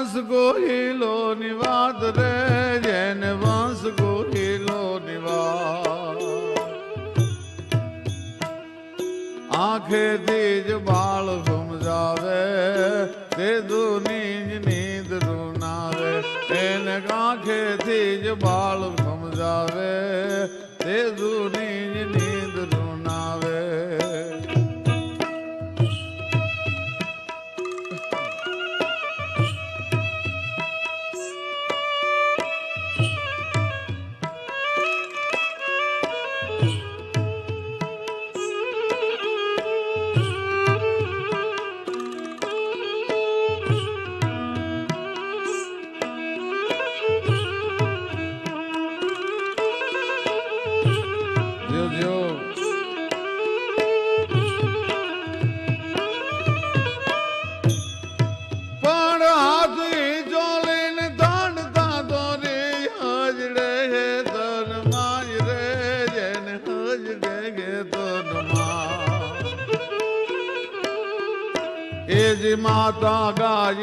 વંશ ગોહિલો નિવાદ રે જેને વાંસ ગોહિલો નિવાદ. આંખેથી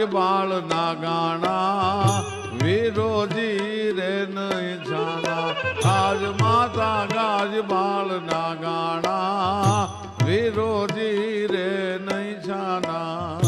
બાળ ના ગાણા વિરોધી રે નહીં જાણા. આજ માતા ગાજ બાળ ના ગાણા વિરોધી રે નહીં છાના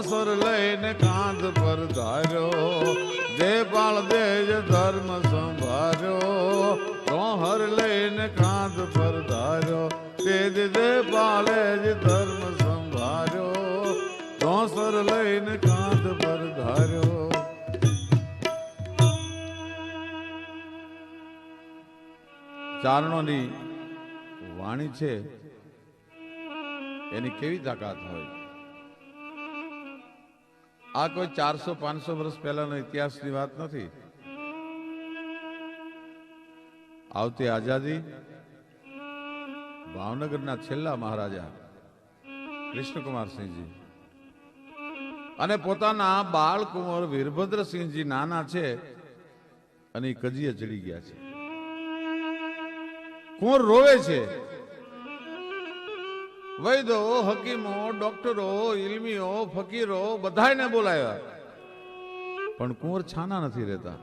ધોસર લઈને કાંધ પર ધાર્યો. જે પાળ દેજ ધર્મ સંભાર્યો. રોહર લઈને કાંધ પર ધાર્યો. તેજ જે પાળે જ ધર્મ સંભાર્યો. રોસર લઈને કાંધ પર ધાર્યો. ચારણોની વાણી છે, એની કેવી તાકાત હોય? આ કોઈ ચારસો, પાંચસો વર્ષ પહેલાનો ઇતિહાસની વાત નથી. આવતી આઝાદી ભાવનગરના છેલ્લા મહારાજા કૃષ્ણકુમારસિંહજી અને પોતાના બાળકુંવર વીરભદ્રસિંહજી નાના છે અને કજીએ ચડી ગયા છે. કુંવર રોવે છે. વૈદો, હકીમો, ડોક્ટરો, ઇલમીઓ, ફકીરો બધાને બોલાવ્યા પણ કુંવર છાના નથી રહેતા.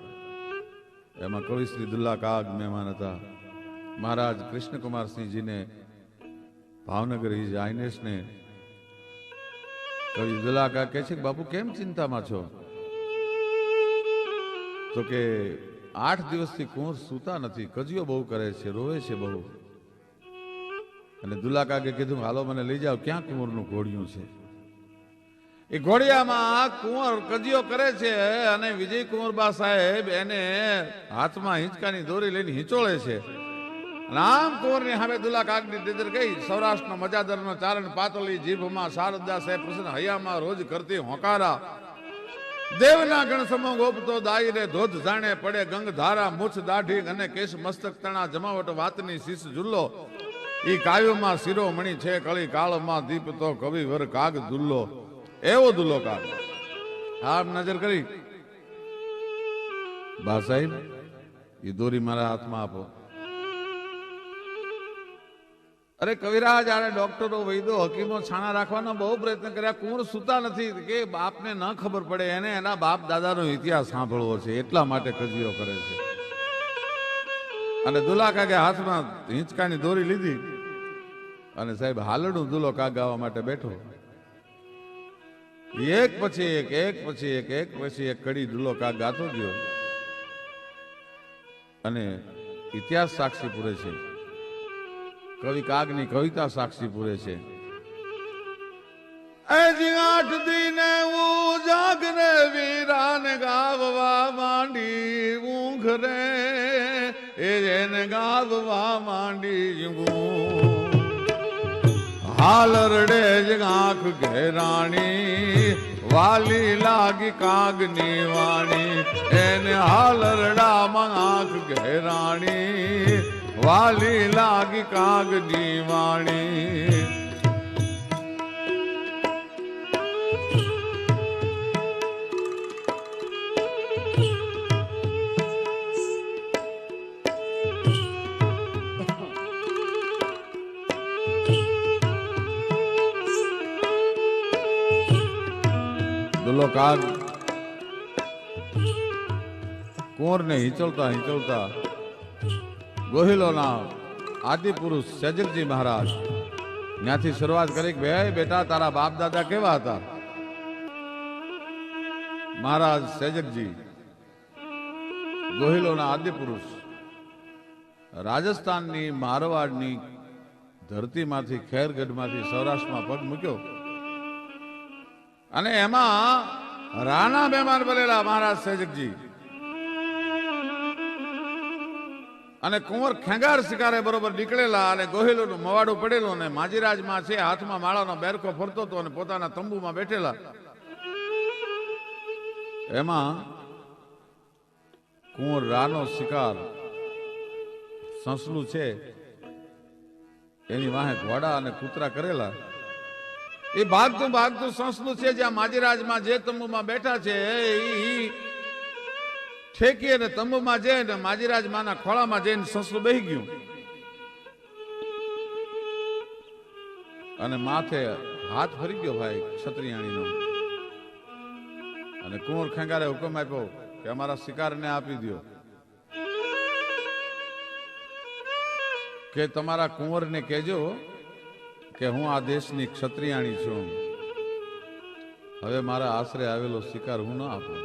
એમાં કવિશ્રી દુલ્લા કાગ મહેમાન હતા. મહારાજ કૃષ્ણકુમારસિંહજીને ભાવનગર ઇઝ આઈનેસને કવિ દુલ્લા કાગ કહે છે કે, બાપુ, કેમ ચિંતામાં છો? તો કે, આઠ દિવસથી કુંવર સૂતા નથી, કજિયો બહુ કરે છે, રોવે છે બહુ. અને દુલ્લા કાકે કીધું, હાલો, મને લઈ જાઓ. ક્યાં કુંવરનું ઘોડિયું છે? એ ઘોડિયામાં કુંવર કજીઓ કરે છે અને વિજય કુંવરબા સાહેબ એને હાથમાં હિંચકાની દોરી લઈને હિંચોળે છે. આમ કુંવરની સામે દુલ્લા કાકની દીદર ગઈ. સૌરાષ્ટ્રનો મજાદરનો ચારણ પાતળી જીભમાં શારદા સાહેબ પ્રસન્ન હૈયામાં રોજ કરતી હોકારા. દેવના ગણ સમો ગોપતો દાઈ રે, ધોધ જાણે પડે ગંગ ધારા મુછ દાઢી અને કેશ મસ્તક તણા જમાવટ વાતની શીશ ઝુલ્લો ઈ કાવ્યમાં શિરોમણી છે કળી કાળમાં દીપ તો કવિવર કાગ દુલ્લો એવો દુલ્લો કાગ. આમ નજર કરી. બા સાહેબ એ દોરી મારા હાથમાં આપો. અરે કવિરાજ, આને ડોક્ટરો વૈદો હકીમો છાણા રાખવાનો બહુ પ્રયત્ન કર્યા. કુંવર સુતા નથી કે બાપને ન ખબર પડે. એને એના બાપ દાદાનો ઇતિહાસ સાંભળવો છે. એટલા માટે કજીઓ કરે છે. અને દુલા કાગે હાથમાં હિંચકાની દોરી લીધી અને સાહેબ હાલડું દુલો કાગ ગાવા માટે બેઠો. એક પછી એક એક પછી એક એક પછી એક કડી દુલો કાગ ગાતો ગયો. અને ઇતિહાસ સાક્ષી પૂરે છે. કવિ કાગની કવિતા સાક્ષી પૂરે છે. આઠ દિને હું જાગને વીરાને ગાવવા માંડી ઊંઘ રે એ જેને ગાવવા માંડી ઊંઘ હાલ રડે જ આંખ ઘેરાણી વાલી લાગી કાગની વાણી એને હાલ રડામાં આંખ ઘેરાણી વાલી લાગી કાગની વાણી દુલો કાગ. કુંવરને હિંચળતા હિંચળતા ગોહિલોના આદિ પુરુષ સજગજી મહારાજ. ત્યાંથી શરૂઆત કરી કે ભાઈ બેટા, તારા બાપ દાદા કેવા હતા? મહારાજ સેજકજી ગોહિલોના આદિ પુરુષ, રાજસ્થાનની મારવાડની ધરતીમાંથી, ખેરગઢમાંથી સૌરાષ્ટ્રમાં પગ મૂક્યો. અને એમાં રાણા મહેમાન બનેલા મહારાજ સેજકજી. અને કુંવર ખેંગાર શિકારે બરોબર નીકળેલા અને ગોહિલોનું મવાડું પડેલું અને માજીરાજમાં છે, હાથમાં માળાનો બેરકો ફરતો હતો અને પોતાના તંબુમાં બેઠેલા. એમાં કુંવર રાનો શિકાર સંસલું છે, એની વાહે ઘોડા અને કૂતરા કરેલા. એ ભાગતું ભાગતું સંસલું છે જ્યાં માજીરાજમાં જે તંબુમાં બેઠા છે ઠેકી અને તંબુમાં જઈ ને માના ખોળામાં જઈને સંસ્કૃત બેહી ગયું. અને માથે હાથ ફરી ગયો ભાઈ ક્ષત્રિયાણીનો. અને કુંવર ખેંગારે હુકમ આપ્યો કે અમારા શિકારને આપી દો કે તમારા કુંવરને કહેજો કે હું આ દેશની ક્ષત્રિયાણી છું. હવે મારા આશરે આવેલો શિકાર હું ના આપું.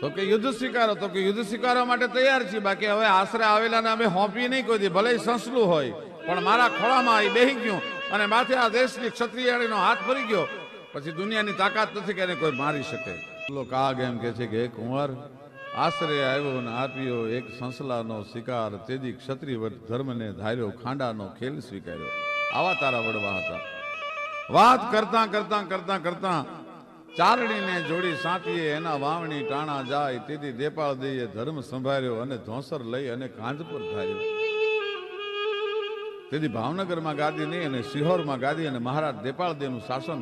તો કે યુદ્ધ સ્વીકારો તો કે યુદ્ધ સ્વીકારવા માટે તૈયાર છીએ. બાકી હવે આશરે આવેલાને અમે હોંપી નહીં કોઈ દી. ભલે સંસલું હોય, પણ મારા ખોળામાં એ બેહી ગયું અને માથે આ દેશની ક્ષત્રિયાણીનો હાથ ફરી ગયો. પછી દુનિયાની તાકાત નથી કે એને કોઈ મારી શકે. કાગ એમ કે છે કે કુંવર આશરે આવ્યો ને આપ્યો એક સંસલાનો શિકાર. તેદી ક્ષત્રિય ધર્મને ધાર્યો, ખાંડાનો ખેલ સ્વીકાર્યો. આવા તારા વડવા હતા. વાત કરતા કરતા કરતા કરતા ચારણીને જોડી સાંતીએ એના વાવણી ટાણા જાય. તેથી દેપાળ દઈએ ધર્મ સંભાળ્યો અને ધોંસર લઈ અને કાંજપુર ધાર્યો. તેથી ભાવનગરમાં ગાદી નહીં અને સિહોરમાં ગાદી અને મહારાજ દેપાળ દેનું શાસન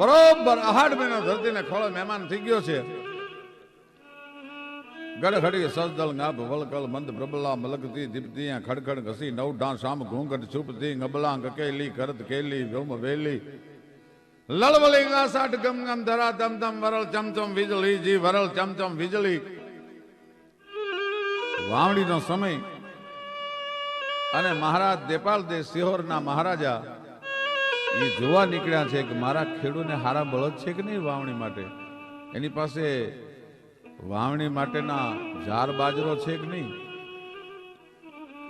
બરોબર, અહાડ મહિનો ધરતીને ખોળો મહેમાન થઈ ગયો છે. ગડઘડી સજદલ ગાભ, વલકલ મંદ પ્રબલા, મલકતી દીપતી ખડખડ ઘસી નવ ઢાં શામ, ઘૂંઘટ છુપતી ગબલા ગકેલી કરત કેલી ગમ વેલી. લળવલી ગાસાટ ગમ ગમ ધરા તમ તમ વરલ ચમચમ વીજળી, જી વરલ ચમચમ વીજળી. વાવણીનો સમય. અને મહારાજ દેપાલ દેવ સિહોરના મહારાજા એ જોવા નીકળ્યા છે કે મારા ખેડૂને હારા બળદ છે કે નહીં વાવણી માટે? એની પાસે વાવણી માટેના ઝાર બાજરો છે કે નહીં?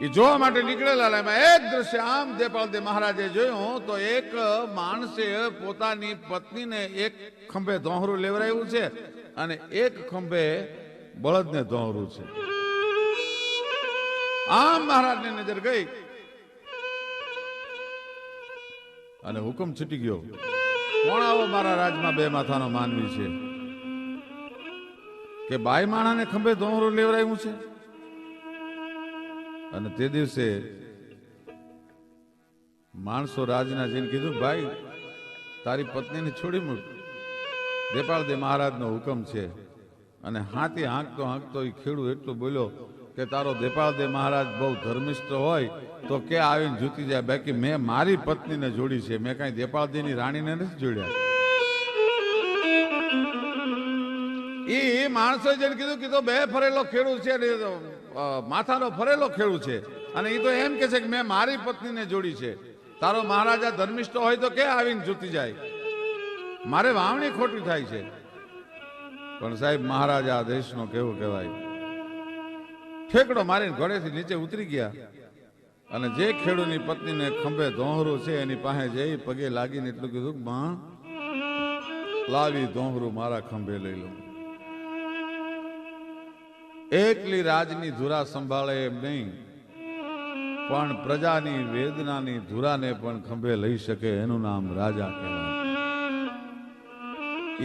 એ જોવા માટે નીકળેલા એમાં એક દ્રશ્ય આમ દેપાલ દે મહારાજે જોયું, તો એક માણસે પોતાની પત્નીને એક ખંભે ધોહરું લેવરાયું છે અને એક ખંભે બળદને ધોહરું છે. આમ મહારાજની નજર ગઈ. અને હુકમ છૂટી ગયો. કોણ આવો મારા રાજમાં બે માથાનો માનવી છે? કે બાઈ માણાને ખંભે દોહરું લેવરાયું છે? અને તે દિવસે માણસો રાજના જઈને કીધું ભાઈ તારી પત્નીને છોડી મૂક. દેપાળ દે મહારાજનો હુકમ છે. અને હાથી હાંકતો હાંકતો એ ખેડૂ એટલું બોલ્યો કે તારો દેપાળદેવ મહારાજ બહુ ધર્મિષ્ઠ હોય, તો કે આવીને જૂતી જાય. બાકી મેં મારી પત્નીને જોડી છે. મેં કાંઈ દેપાળની રાણીને નથી જોડ્યા. એ માણસો જેને કીધું કે તો બે ફરેલો ખેડૂત છે ને માથાનો ફરેલો ખેડૂત છે. અને એ તો એમ કે છે કે મેં મારી પત્નીને જોડી છે. તારો મહારાજા ધર્મિષ્ઠ હોય તો કે આવીને જૂતી જાય? મારે વાવણી ખોટી થાય છે. પણ સાહેબ, મહારાજા આ દેશનો કેવું કહેવાય? ઠેકડો મારીને ઘોડેથી નીચે ઉતરી ગયા. અને જે ખેડૂની પત્નીને ખંભે ધોહરું છે, એની પાસે જઈ પગે લાગીને એટલું કીધું માં લાવી ધોહરું, મારા ખંભે લઈ લઉં એકલી રાજની ધુરા સંભાળે એમ નહીં, પણ પ્રજાની વેદનાની ધુરાને પણ ખંભે લઈ શકે, એનું નામ રાજા કહેવાય.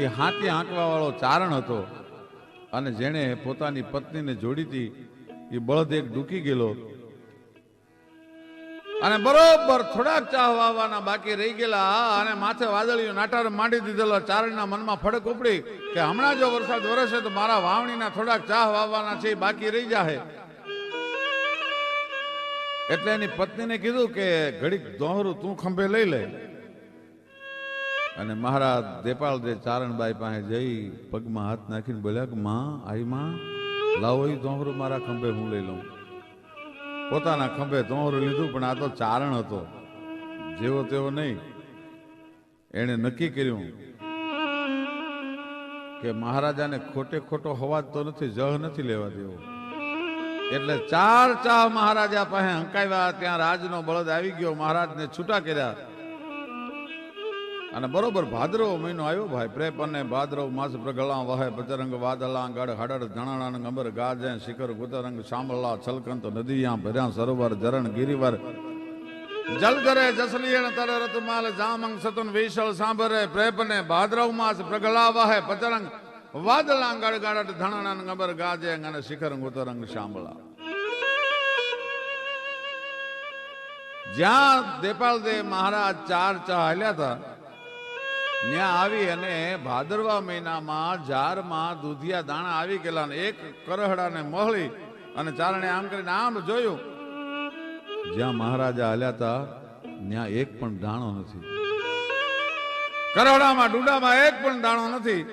એ હાથી હાંકવા વાળો ચારણ હતો, અને જેણે પોતાની પત્નીને જોડી હતી એ બળદ એક ડૂકી ગયેલો. અને બરોબર થોડાક ચા વાવવાના બાકી રહી ગયેલા અને માથે વાદળીઓ નાટાર માંડી દીધેલો. ચારણના મનમાં ફડક ઉપડી કે હમણાં જો વરસાદ વરસે તો મારા વાવણીના થોડાક ચાહ વાવવાના છે બાકી રહી જાહે. એટલે એની પત્નીને કીધું કે ઘડીક દોહરું, તું ખંભે લઈ લે. અને મહારાજ દેપાલ દે ચારણબાઈ પાસે જઈ પગમાં હાથ નાખીને બોલ્યા કે, માં આઈ માં લાવો એ દોહરું મારા ખંભે હું લઈ લઉં. પોતાના ખંભે દોહરું લીધું, પણ આ તો ચારણ હતો. જેવો તેવો નહીં. એણે નક્કી કર્યું કે મહારાજાને ખોટે ખોટો હવાજ તો નથી, જહ નથી લેવા દેવો એટલે ચાર ચાહ મહારાજા પાસે હંકાવ્યા, ત્યાં રાજનો બળદ આવી ગયો, મહારાજને છૂટા કર્યા. અને બરોબર ભાદરવ મહિનો આવ્યો ભાઈ, પ્રેપ અને ભાદરવ માસ પ્રગલા વહે પચરંગ વાદલા, ગઢ હડડ ધણાણ ગંબર ગાજે, શિખર ગુતરંગ શામળા છલકંત નદીયા ભર્યા, સરોવર જરણ ગિરિવર. જલ કરે જસલિયણ તર રતમાલ, જામંગ સતુન વિશળ સાંભરે, પ્રેપ ને ભાદરવ માસ પ્રગલા વહે પચરંગ વાદલા, ગઢ ગાડટ ધણાણ ગંબર ગાજે, અને શિખર ગુતરંગ શામળા જ્યાં દેપાલ દેવ મહારાજ ચાર ચા હાલ્યા હતા ત્યાં આવી અને ભાદરવા મહિનામાં ઝારમાં દૂધિયા દાણા આવી ગયેલા એક કરહડાને મળી અને ચારણે આમ કરીને આમ જોયું. જ્યાં મહારાજા હાલ્યા હતા ત્યાં એક પણ દાણો નથી. કરહડામાં, ડુંડામાં એક પણ દાણો નથી.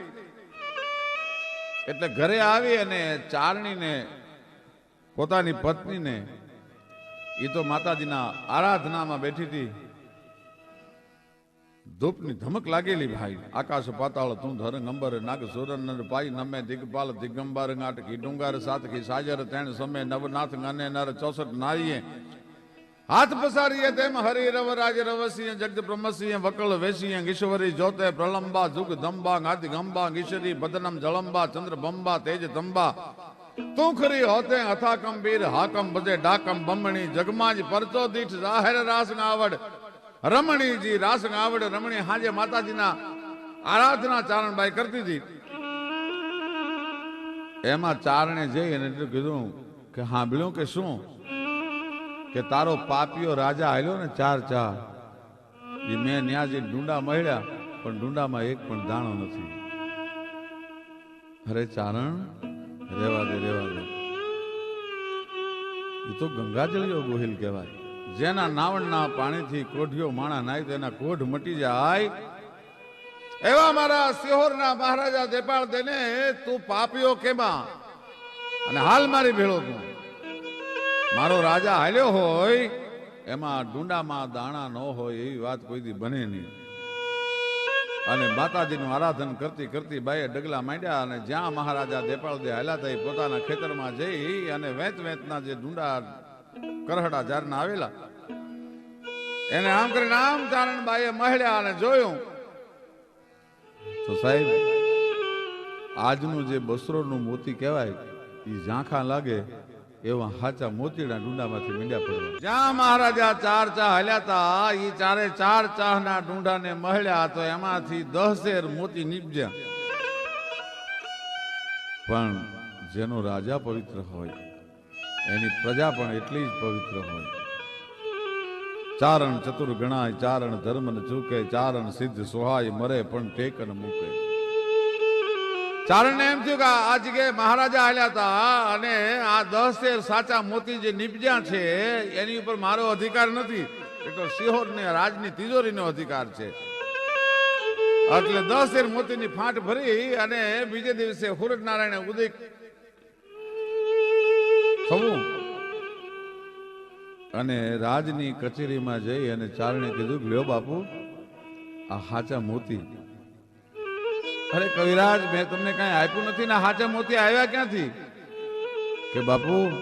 એટલે ઘરે આવી અને ચારણીને, પોતાની પત્નીને એ તો માતાજીના આરાધનામાં બેઠી હતી. ધૂપની ધમક લાગેલી ભાઈ. આકાશ પાતાળ તું ધર નંબર નાગ સુરન પાઈ નમે, દિગપાલ, દિગંબર નાટકી ડુંગાર, સાતકી, સાજર, તેણ, સમે, નવનાથ, ગને, નર, ચોસઠ, નારીએ હાથ પસારીએ તેમ હરિ, રવ, રાજ રવસિંહ જગત બ્રહ્મસિંહ વકળ વેસિંહ ઈશ્વરી જોતે પ્રલંબા, જુગ, ધંબા ગાતિ ગંબા ઈશ્વરી બદનમ, જળંબા, ચંદ્ર, બંબા, તેજ તંબા તું ખરી હોતે અથા કંબીર હાકમ બજે ડાકમ, બમણી, જગમાજ, પરચો દીઠ, જાહેર, રાસ આવડ રમણીજી રાસ આવડે રમણી હાજે માતાજીના આરાધના ચારણબાઈ કરતી હતી. એમાં ચારણે જઈ અને કીધું કે સાંભળ્યું કે શું? કે તારો પાપીઓ રાજા આવ્યો ને ચાર ચાર. એ મેં ન્યા જઈને ડુંડા મળ્યા, પણ ડુંડામાં એક પણ દાણો નથી. અરે ચારણ, રેવા દે રેવા દે. એ તો ગંગાજળીઓ ગોહિલ કહેવાય. જેના નાવણના પાણીથી કોઢિયો માણા નાય તેના કોઢ મટી જાય. એવા મારા સિહોરના મહારાજા દેપાળ દેને, તું પાપીઓ કેમાં? અને હાલ મારી ભેળો તું મારો રાજા હાલ્યો હોય, એમાં ડુંડામાં દાણા ન હોય એવી વાત કોઈ દી બને નહીં. અને માતાજીનું આરાધન કરતી કરતી બાઈએ ડગલા માંડ્યા અને જ્યાં મહારાજા દેપાળ દે હાલ્યા હતા એ પોતાના ખેતરમાં જઈ અને વેંત વેંતના જે ડુંડા કરહડા જારના આવેલા. એને આમ કરીને આમ ચારણ બાઈએ મહડ્યા અને જોયું. તો સાહેબ, આજનું જે બસરોનું મોતી કહેવાય એ ઝાંખા લાગે એવા હાચા મોતીડા ડુંડામાંથી મીંડ્યા પડવા. જ્યાં મહારાજા ચાર ચા હલ્યા હતા એ ચારે ચાર ચાહના ડુંડાને મહળ્યા તો એમાંથી દસેર મોતી નીપજ્યા. પણ જેનો રાજા પવિત્ર હોય એની પ્રજા પણ એટલી જ પવિત્ર હોય. ચારણ ચતુર ગણાય, ચારણ ધર્મ ચૂકે, ચારણ સિદ્ધ સુહાય મરે પણ ટેકન મૂકે. ચારણ એમ થયું કે આ જગ્યાએ મહારાજા આવ્યા હતા અને આ દસ તેર સાચા મોતી જે નીપજ્યા છે, એની ઉપર મારો અધિકાર નથી. એટલો સિહોરને રાજની તિજોરીનો અધિકાર છે. એટલે દસ તેર મોતીની ફાંટ ભરી અને બીજે દિવસે હુરજ નારાયણે ઉદય થવું. અને રાજની કચેરીમાં જઈ અને ચારણે કીધું લ્યો બાપુ, આ હાચા મોતી. અરે કવિરાજ, મેં તમને કઈ આપ્યું નથી ને હાચા મોતી આવ્યા ક્યાંથી? કે બાપુ,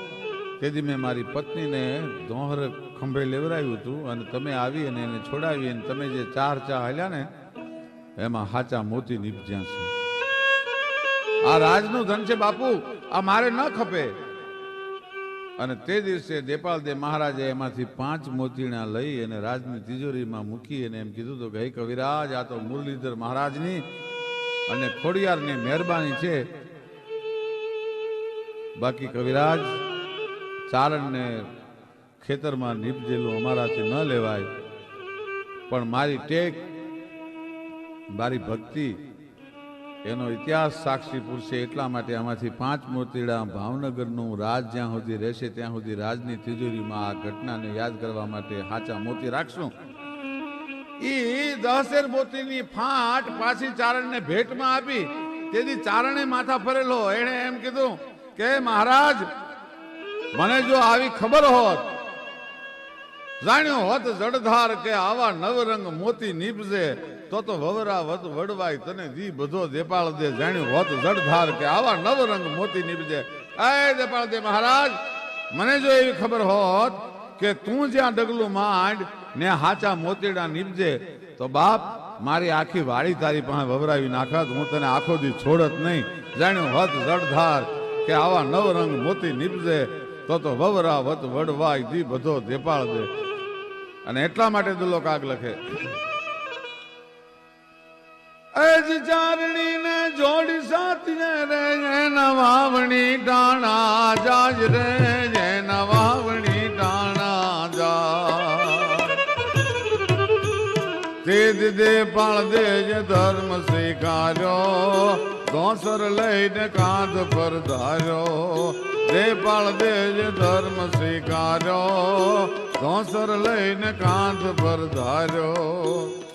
તેથી મેં મારી પત્નીને ધોહર ખંભે લેવરાયું હતું અને તમે આવી અને એને છોડાવી અને તમે જે ચાર ચા હાલ્યા ને, એમાં હાચા મોતી નીપજ્યા છે. આ રાજનું ધન છે બાપુ, આ મારે ન ખપે. અને તે દિવસે દેપાલદેવ મહારાજે એમાંથી પાંચ મોતીણા લઈ અને રાજની તિજોરીમાં મૂકી અને એમ કીધું હતું કે, હે કવિરાજ, આ તો મુરલીધર મહારાજની અને ખોડિયારની મહેરબાની છે. બાકી કવિરાજ, ચારણને ખેતરમાં નીપજેલું અમારાથી ન લેવાય, પણ મારી ટેક, મારી ભક્તિ એનો ઇતિહાસ સાક્ષી પૂરશે એટલા માટે આમાંથી પાંચ મોતીડા ભાવનગરનું રાજ જ્યાં સુધી રહેશે, ત્યાં સુધી રાજની તિજોરીમાં આ ઘટનાને યાદ કરવા માટે હાચા મોતી રાખશું. ઈ દહસેર મોતીની ફાટ પાછી ચારણને ભેટમાં આપી. તેથી ચારણે માથા ફરેલો. એણે એમ કીધું કે, મહારાજ, મને જો આવી ખબર હોત, જાણ્યો હોત જડધાર કે આવા નવરંગ મોતી નીપજે તો તો વવરા વત વડવાય તને જી બધો દેપાળ દે જાણ્યું હોત જડધાર કે આવા નવ રંગ મોતી નીપજે એ દેપાળ દે મહારાજ, મને જો એવી ખબર હોત કે તું જ્યાં ડગલું માંડ ને હાચા મોતીડા નીપજે તો બાપ, મારી આખી વાળી તારી પાસે વવરાવી નાખત, હું તને આખો દી છોડત નહીં. જાણ્યું હોત જડધાર કે આવા નવ રંગ મોતી નીપજે તો તો વવરા વત વડવાય દી બધો દેપાળ દે. અને એટલા માટે દુલો કાગ લખે. અજ ચારણી ને જોડી સાથીએ રે એના વાવણી ટાણા જાજ રે એના વાવણી ટાણા જા તે દીદે પાળ દે જે ધર્મ સ્વીકાર્યો દોસર લઈને કાંધ પર ધાર્યો દે પાળ દે જે ધર્મ સ્વીકાર્યો દોસર લઈને કાંધ પર ધાર્યો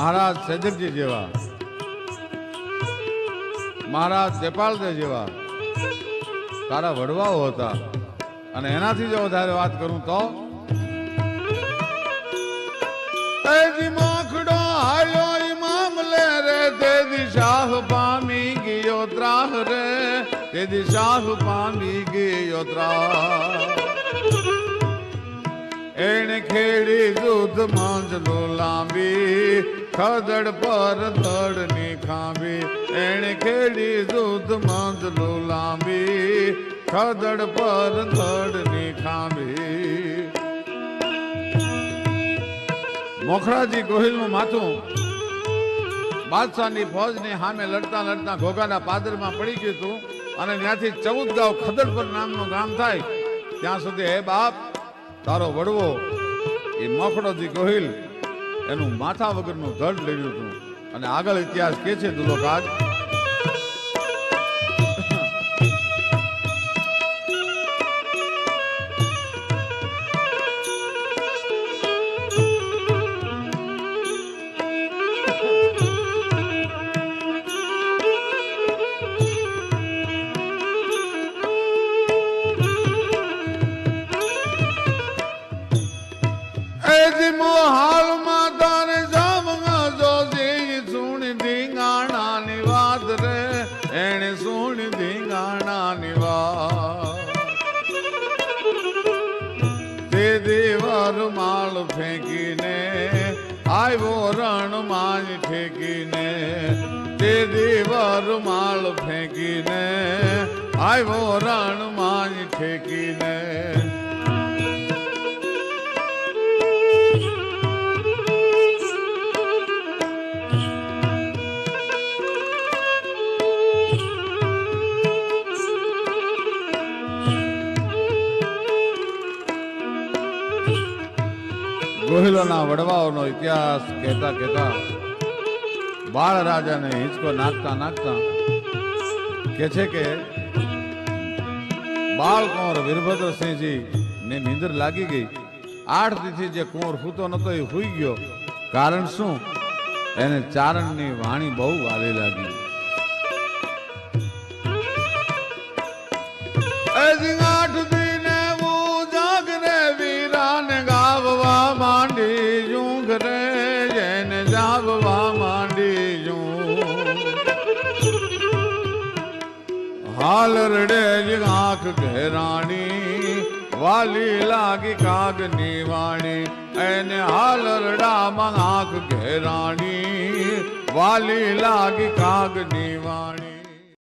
મહારાજ સૈદકજી જેવા, મહારાજ દેપાળદેવ જેવા તારા વડવાઓ હતા. અને એનાથી જો વધારે વાત કરું તો હાલ્યો ઇમામ રે તે દિશાહ પામી ગયો ત્રાહ રે તે દિશાહ પામી ગયો ત્રાહ. એણે ખેડી દૂધ માંજલો લાંબી ખદડ પર ધડની ખાંબી એણે ખેડી દૂધ માંજલો લાંબી. ખદડ પર ધડની ખાંબી મોખરાજી ગોહિલનું માથું બાદશાહની ફોજની સામે લડતા લડતા ઘોઘાના પાદરમાં પડી ગયું હતું અને ત્યાંથી ચૌદ ગાંવ ખદડપર નામનું ગામ થાય. ત્યાં સુધી હે બાપ, તારો વડવો, એ મોખડોજી ગોહિલ એનું માથા વગરનું ધડ લડ્યું હતું અને આગળ ઇતિહાસ કે છે દુલોકાજ તે દેવર માળ ફેંકીને આવ્યો રણમાં ઠેકીને. ગોહિલોના વડવાઓનો ઇતિહાસ કહેતા કહેતા બાળ રાજાને હિંચકો નાખતા નાખતા કે છે કે, બાળ કુંવર વીરભદ્રસિંહજી ને નીંદર લાગી ગઈ. આઠ દીથી જે કુંવર સૂતો નતો એ હુઈ ગયો. કારણ શું? એને ચારણની વાણી બહુ વાલી લાગી. હાલ રડે જ આંખ ઘેરાણી, વાલી લાગી કાગની વાણી. એને હાલ રડામાં આંખ ઘેરાણી, વાલી લાગી કાગની વાણી.